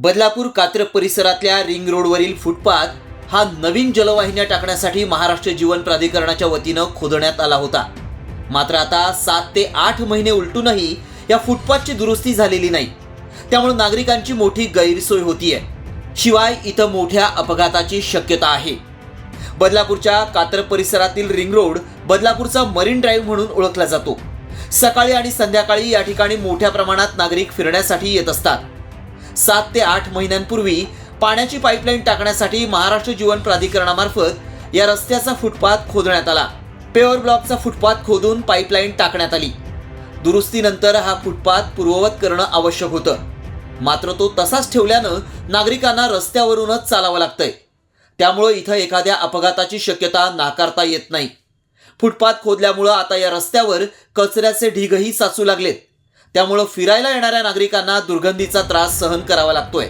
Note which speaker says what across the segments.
Speaker 1: बदलापूर कात्र परिसरातल्या रिंग रोडवरील फुटपाथ हा नवीन जलवाहिन्या टाकण्यासाठी महाराष्ट्र जीवन प्राधिकरणाच्या वतीनं खोदण्यात आला होता. मात्र आता सात ते आठ महिने उलटूनही या फुटपाथची दुरुस्ती झालेली नाही. त्यामुळे नागरिकांची मोठी गैरसोय होतीये. शिवाय इथं मोठ्या अपघाताची शक्यता आहे. बदलापूरच्या कात्र परिसरातील रिंग रोड बदलापूरचा मरीन ड्राईव्ह म्हणून ओळखला जातो. सकाळी आणि संध्याकाळी या ठिकाणी मोठ्या प्रमाणात नागरिक फिरण्यासाठी येत असतात. सात ते आठ महिन्यांपूर्वी पाण्याची पाईपलाईन टाकण्यासाठी महाराष्ट्र जीवन प्राधिकरणामार्फत या रस्त्याचा फुटपाथ खोदण्यात आला. पेवर ब्लॉकचा फुटपाथ खोदून पाईपलाईन टाकण्यात आली. दुरुस्तीनंतर हा फुटपाथ पूर्ववत करणं आवश्यक होतं. मात्र तो तसाच ठेवल्यानं नागरिकांना रस्त्यावरूनच चालावं लागतंय. त्यामुळं इथं एखाद्या अपघाताची शक्यता नाकारता येत नाही. फुटपाथ खोदल्यामुळं आता या रस्त्यावर कचऱ्याचे ढीगही साचू लागलेत. त्यामुळं फिरायला येणाऱ्या नागरिकांना दुर्गंधीचा त्रास सहन करावा लागतोय.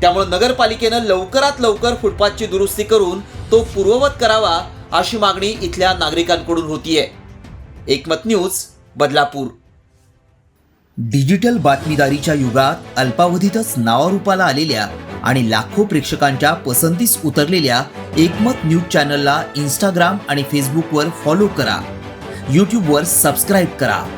Speaker 1: त्यामुळं नगरपालिकेनं लवकरात लवकर फुटपाथची दुरुस्ती करून तो पूर्ववत करावा अशी मागणी इथल्या नागरिकांकडून होतीये. एकमत न्यूज बदलापूर. डिजिटल बातमीदारीच्या युगात अल्पावधीतच नावारूपाला आलेल्या आणि लाखो प्रेक्षकांच्या पसंतीस उतरलेल्या एकमत न्यूज चॅनलला इंस्टाग्राम आणि फेसबुकवर फॉलो करा. यूट्यूबवर सबस्क्राईब करा.